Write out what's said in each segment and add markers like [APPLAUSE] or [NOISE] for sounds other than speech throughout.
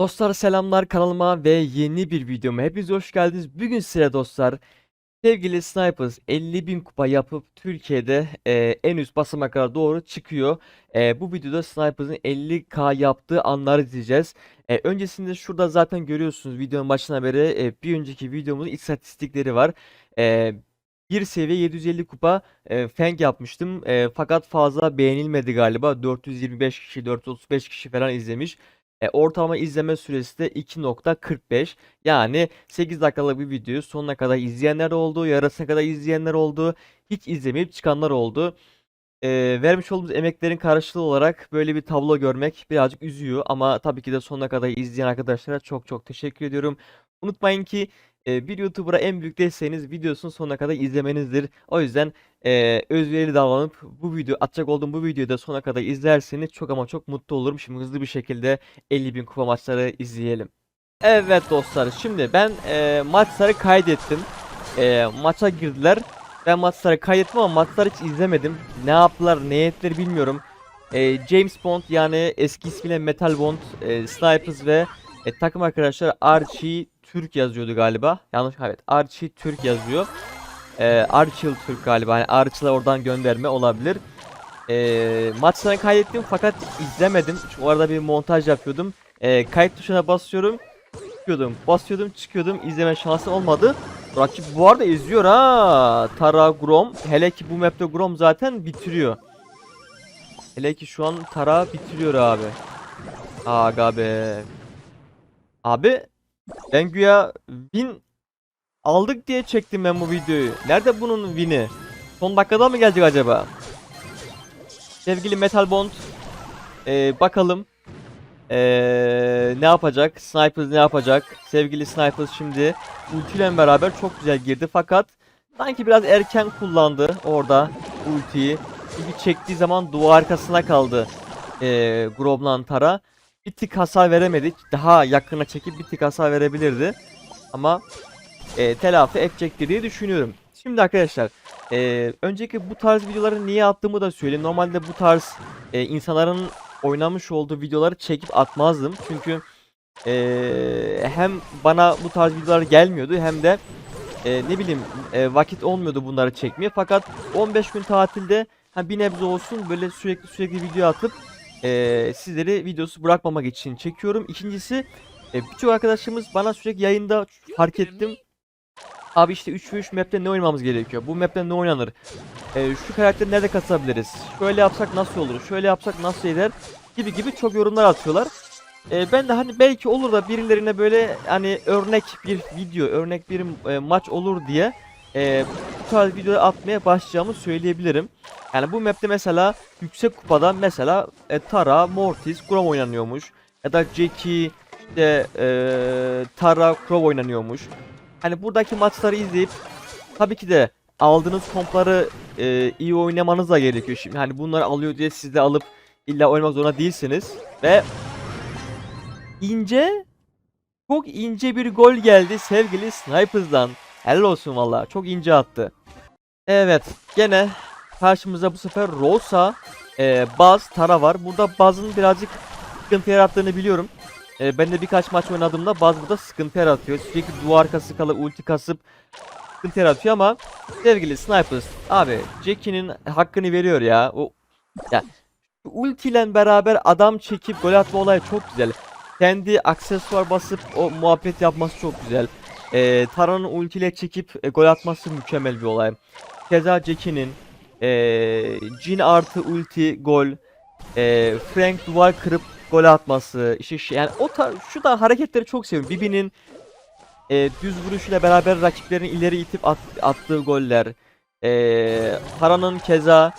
Dostlar selamlar kanalıma ve yeni bir videoma hepiniz hoş geldiniz. Bugün size dostlar sevgili Snipers 50.000 kupa yapıp Türkiye'de e, en üst basamaklara doğru çıkıyor. E, bu videoda Snipers'ın 50k yaptığı anları izleyeceğiz. E, öncesinde şurada zaten görüyorsunuz videonun başına beri e, bir önceki videomuzun istatistikleri var. E, bir seviye 750 kupa e, Fang yapmıştım. E, fakat fazla beğenilmedi galiba. 425 kişi, 435 kişi falan izlemiş. E, ortalama izleme süresi de 2.45. Yani 8 dakikalık bir videoyu sonuna kadar izleyenler oldu, yarısına kadar izleyenler oldu, hiç izlemeyip çıkanlar oldu. E, vermiş olduğumuz emeklerin karşılığı olarak böyle bir tablo görmek birazcık üzüyor ama tabii ki de sonuna kadar izleyen arkadaşlara çok çok teşekkür ediyorum. Unutmayın ki e, bir YouTuber'a en büyük desteğiniz videosunu sonuna kadar izlemenizdir. O yüzden e, özverili davranıp bu video atacak olduğum bu videoyu da sona kadar izlerseniz çok ama çok mutlu olurum. Şimdi hızlı bir şekilde 50.000 kupa maçları izleyelim. Evet dostlar şimdi ben e, maçları kaydettim. E, maça girdiler. Ben maçları kaydettim ama maçları hiç izlemedim. Ne yaptılar ne ettiler bilmiyorum. E, James Bond yani eski ismiyle Metal Bond, e, Snipers ve e, takım arkadaşlar Archie Türk yazıyordu galiba. Yanlış evet Archie Türk yazıyor. E, Archie Türk galiba. Yani Archie'la oradan gönderme olabilir. E, maçlarını kaydettim fakat izlemedim. Çünkü o arada bir montaj yapıyordum. E, kayıt tuşuna basıyorum. Çıkıyordum. Basıyordum çıkıyordum. İzleme şansı olmadı. Rakip bu arada izliyor ha. Tara Grom. Hele ki bu map'te Grom zaten bitiriyor. Hele ki şu an Tara bitiriyor abi. Aga be. Abi ben güya win aldık diye çektim ben bu videoyu. Nerede bunun win'i? Son dakikada mı gelecek acaba? Sevgili Metal Bond ee, bakalım ee, ne yapacak? Snipers ne yapacak? Sevgili Snipers şimdi ultiyle beraber çok güzel girdi fakat sanki biraz erken kullandı orada ultiyi. Çünkü çektiği zaman duvar arkasına kaldı ee, Groblan Tara bir tık hasar veremedik. Daha yakına çekip bir tık hasar verebilirdi. Ama e, telafi edecektir diye düşünüyorum. Şimdi arkadaşlar e, önceki bu tarz videoları niye attığımı da söyleyeyim. Normalde bu tarz e, insanların oynamış olduğu videoları çekip atmazdım. Çünkü e, hem bana bu tarz videolar gelmiyordu hem de e, ne bileyim e, vakit olmuyordu bunları çekmeye. Fakat 15 gün tatilde ha, bir nebze olsun böyle sürekli sürekli video atıp e, sizleri videosu bırakmamak için çekiyorum. İkincisi e, birçok arkadaşımız bana sürekli yayında fark ettim. Abi işte 3 ve 3 map'te ne oynamamız gerekiyor? Bu map'te ne oynanır? E, şu karakteri nerede kasabiliriz? Şöyle yapsak nasıl olur? Şöyle yapsak nasıl eder? Gibi gibi çok yorumlar atıyorlar. E, ben de hani belki olur da birilerine böyle hani örnek bir video, örnek bir e, maç olur diye e, bu tarz videoları atmaya başlayacağımı söyleyebilirim. Yani bu map'te mesela yüksek kupada mesela e, Tara, Mortis, Grom oynanıyormuş. Ya da Jackie, işte e, Tara, Crow oynanıyormuş. Hani buradaki maçları izleyip tabii ki de aldığınız kompları e, iyi oynamanız da gerekiyor. Şimdi hani bunları alıyor diye siz de alıp illa oynamak zorunda değilsiniz. Ve ince çok ince bir gol geldi sevgili Snipers'dan. Helal olsun valla. Çok ince attı. Evet. Gene karşımıza bu sefer Rosa, e, Baz, Tara var. Burada Baz'ın birazcık sıkıntı yarattığını biliyorum. E, ben de birkaç maç oynadığımda Baz burada sıkıntı yaratıyor. Sürekli duvar arkası kalıp ulti kasıp sıkıntı yaratıyor ama sevgili Snipers abi Jackie'nin hakkını veriyor ya. O ya ulti ile beraber adam çekip gol atma olayı çok güzel. Kendi aksesuar basıp o muhabbet yapması çok güzel. E, Tara'nın ultiyle çekip e, gol atması mükemmel bir olay. Keza Jackie'nin e, Jin artı ulti gol. E, Frank duvar kırıp gol atması. işte şey, yani o tar- şu da hareketleri çok seviyorum. Bibi'nin e, düz vuruşuyla beraber rakiplerini ileri itip at- attığı goller. E, Tara'nın keza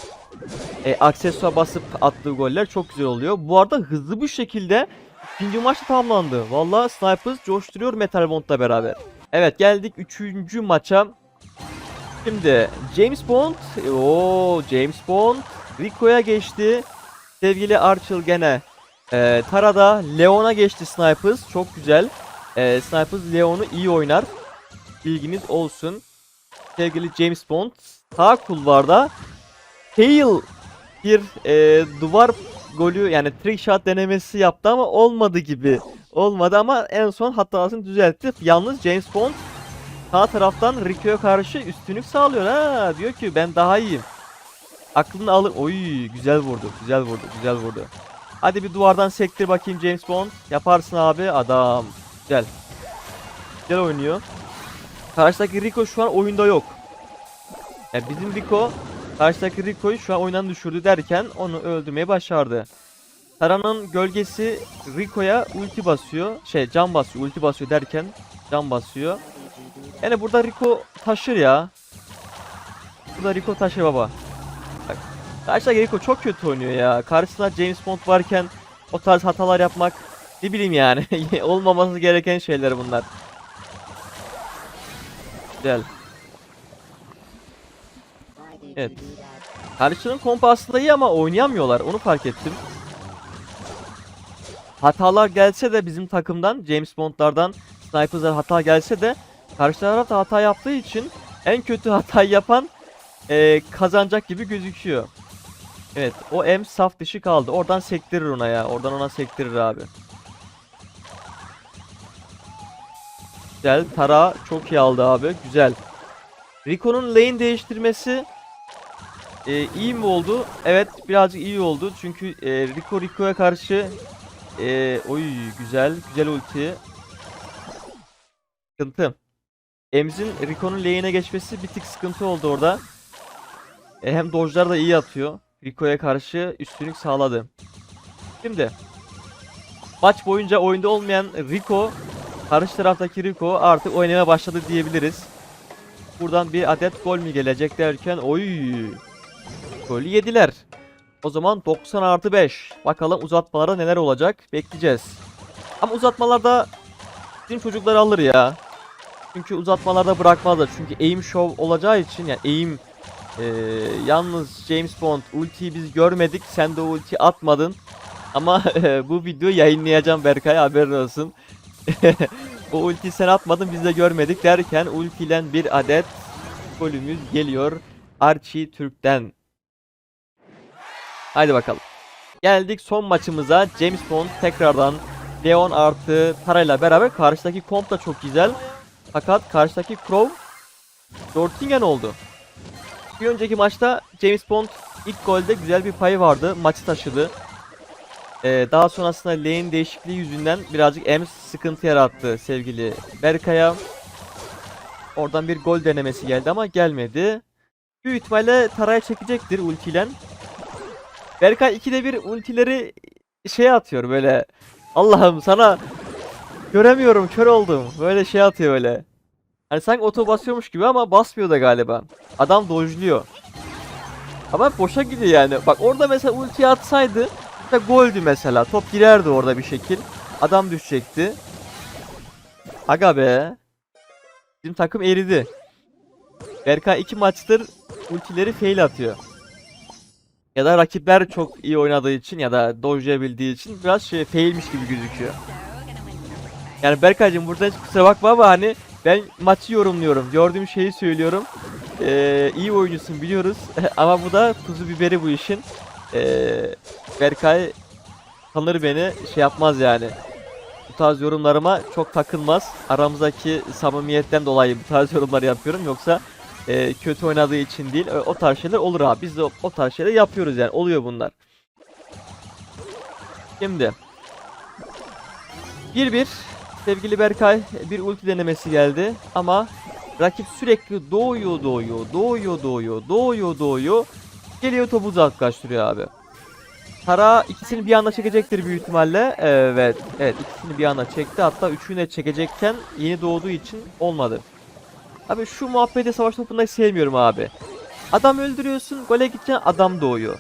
e, aksesuar basıp attığı goller çok güzel oluyor. Bu arada hızlı bir şekilde ikinci maçta tamamlandı. Vallahi Snipers coşturuyor Metal Bond'la beraber. Evet geldik üçüncü maça. Şimdi James Bond, o James Bond Rico'ya geçti. Sevgili Archel gene e, Tara'da Leon'a geçti Snipers. Çok güzel. E, Snipers Leon'u iyi oynar. Bilginiz olsun. Sevgili James Bond sağ kulvarda fail bir e, duvar golü yani trick shot denemesi yaptı ama olmadı gibi Olmadı ama en son hatasını düzeltti. Yalnız James Bond sağ taraftan Rico'ya karşı üstünlük sağlıyor ha. Diyor ki ben daha iyiyim. Aklını alır. Oy güzel vurdu. Güzel vurdu. Güzel vurdu. Hadi bir duvardan sektir bakayım James Bond. Yaparsın abi. Adam. Güzel. Güzel oynuyor. Karşıdaki Rico şu an oyunda yok. Yani bizim Rico karşıdaki Rico'yu şu an oyundan düşürdü derken onu öldürmeyi başardı. Tara'nın gölgesi Rico'ya ulti basıyor. Şey can basıyor. Ulti basıyor derken can basıyor. Yani burada Rico taşır ya. Burada Rico taşır baba. Bak. Rico çok kötü oynuyor ya. Karşısında James Bond varken o tarz hatalar yapmak ne bileyim yani. [LAUGHS] Olmaması gereken şeyler bunlar. Güzel. Evet. Karşının kompu aslında iyi ama oynayamıyorlar. Onu fark ettim. Hatalar gelse de bizim takımdan, James Bond'lardan, Sniper'dan hata gelse de karşı taraf da hata yaptığı için en kötü [LAUGHS] hatayı yapan eee, kazanacak gibi gözüküyor. Evet, o M saf dışı kaldı. Oradan sektirir ona ya. Oradan ona sektirir abi. Güzel. Tara çok iyi aldı abi. Güzel. Rico'nun lane değiştirmesi e, iyi mi oldu? Evet birazcık iyi oldu. Çünkü e, Rico Rico'ya karşı e, oy güzel güzel ulti. Sıkıntı. Emz'in Rico'nun lane'e geçmesi bir tık sıkıntı oldu orada. E, hem dodge'lar da iyi atıyor. Rico'ya karşı üstünlük sağladı. Şimdi maç boyunca oyunda olmayan Rico karşı taraftaki Rico artık oynamaya başladı diyebiliriz. Buradan bir adet gol mü gelecek derken oy golü yediler. O zaman 90 artı 5. Bakalım uzatmalarda neler olacak bekleyeceğiz. Ama uzatmalarda bizim çocuklar alır ya. Çünkü uzatmalarda bırakmazlar. Çünkü aim show olacağı için yani aim eee, yalnız James Bond ultiyi biz görmedik. Sen de ulti atmadın. Ama [LAUGHS] bu videoyu yayınlayacağım Berkay haberin olsun. [LAUGHS] o ultiyi sen atmadın biz de görmedik derken ultiyle bir adet golümüz geliyor. Archie Türk'ten. Haydi bakalım. Geldik son maçımıza. James Bond tekrardan Leon artı Tara ile beraber karşıdaki komp da çok güzel. Fakat karşıdaki Crow Dortingen oldu. Bir önceki maçta James Bond ilk golde güzel bir payı vardı. Maçı taşıdı. Ee, daha sonrasında lane değişikliği yüzünden birazcık M sıkıntı yarattı sevgili Berkay'a. Oradan bir gol denemesi geldi ama gelmedi. Büyük ihtimalle Tara'ya çekecektir ultiyle. Berkay ikide bir ultileri şey atıyor böyle. Allah'ım sana göremiyorum kör oldum. Böyle şey atıyor böyle. Hani sanki oto basıyormuş gibi ama basmıyor da galiba. Adam dojluyor. Ama boşa gidiyor yani. Bak orada mesela ulti atsaydı da goldü mesela. Top girerdi orada bir şekil. Adam düşecekti. Aga be. Bizim takım eridi. Berkay iki maçtır ultileri fail atıyor. Ya da rakipler çok iyi oynadığı için ya da dojlayabildiği için biraz şey failmiş gibi gözüküyor. Yani Berkaycığım burada hiç kusura bakma ama hani ben maçı yorumluyorum. Gördüğüm şeyi söylüyorum. Ee, iyi oyuncusun biliyoruz. [LAUGHS] ama bu da tuzu biberi bu işin. Ee, Berkay tanır beni şey yapmaz yani. Bu tarz yorumlarıma çok takılmaz. Aramızdaki samimiyetten dolayı bu tarz [LAUGHS] yorumlar yapıyorum. Yoksa e, kötü oynadığı için değil. O, o tarz şeyler olur abi. Biz de o, o tarz şeyler yapıyoruz yani. Oluyor bunlar. Şimdi 1-1 sevgili Berkay bir ulti denemesi geldi ama rakip sürekli doğuyor doğuyor doğuyor doğuyor doğuyor doğuyor geliyor topu uzaklaştırıyor abi. Tara ikisini bir anda çekecektir büyük ihtimalle. Evet, evet ikisini bir anda çekti. Hatta üçünü de çekecekken yeni doğduğu için olmadı. Abi şu muhabbeti savaş topunda sevmiyorum abi. Adam öldürüyorsun, gole gideceksin adam doğuyor.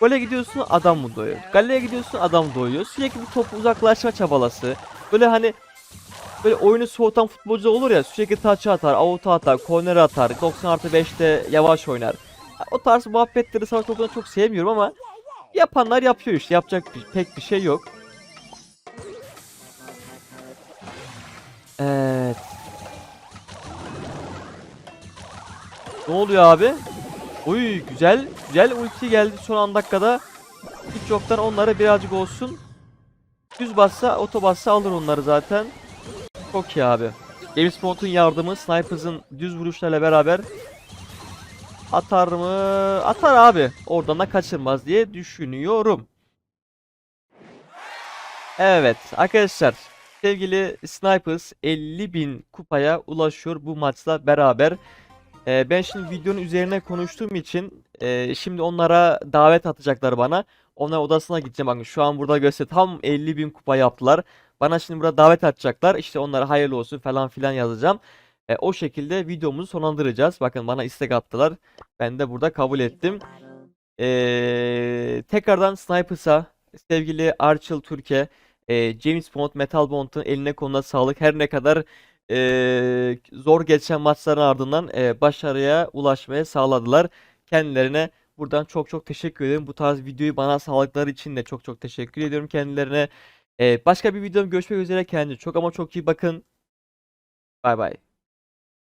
Gole gidiyorsun adam mı doğuyor? Galeye gidiyorsun adam doğuyor. Sürekli bir topu uzaklaşma çabalası. Böyle hani böyle oyunu soğutan futbolcu olur ya sürekli taç atar, out atar, corner atar, 90 artı 5'te yavaş oynar. O tarz muhabbetleri savaş topunda çok sevmiyorum ama yapanlar yapıyor işte yapacak bir, pek bir şey yok. Evet. Ne oluyor abi? Uy güzel güzel ulti geldi son an dakikada. Hiç yoktan onlara birazcık olsun Düz bassa, oto bassa alır onları zaten. Çok iyi abi. James Bond'un yardımı Snipers'ın düz vuruşlarıyla beraber atar mı? Atar abi. Oradan da kaçırmaz diye düşünüyorum. Evet arkadaşlar sevgili Snipers 50.000 kupaya ulaşıyor bu maçla beraber. Ee, ben şimdi videonun üzerine konuştuğum için e, şimdi onlara davet atacaklar bana. Onlar odasına gideceğim. Bakın şu an burada göster tam 50.000 kupa yaptılar. Bana şimdi burada davet atacaklar. İşte onlara hayırlı olsun falan filan yazacağım. E, o şekilde videomuzu sonlandıracağız. Bakın bana istek attılar. Ben de burada kabul ettim. Ee, tekrardan Snipers'a sevgili Archel Türkiye e, James Bond, Metal Bond'un eline koluna sağlık. Her ne kadar e, zor geçen maçların ardından e, başarıya ulaşmaya sağladılar. Kendilerine buradan çok çok teşekkür ederim. Bu tarz videoyu bana sağlıkları için de çok çok teşekkür ediyorum kendilerine. E, başka bir videom görüşmek üzere. Kendinize çok ama çok iyi bakın. Bay bay.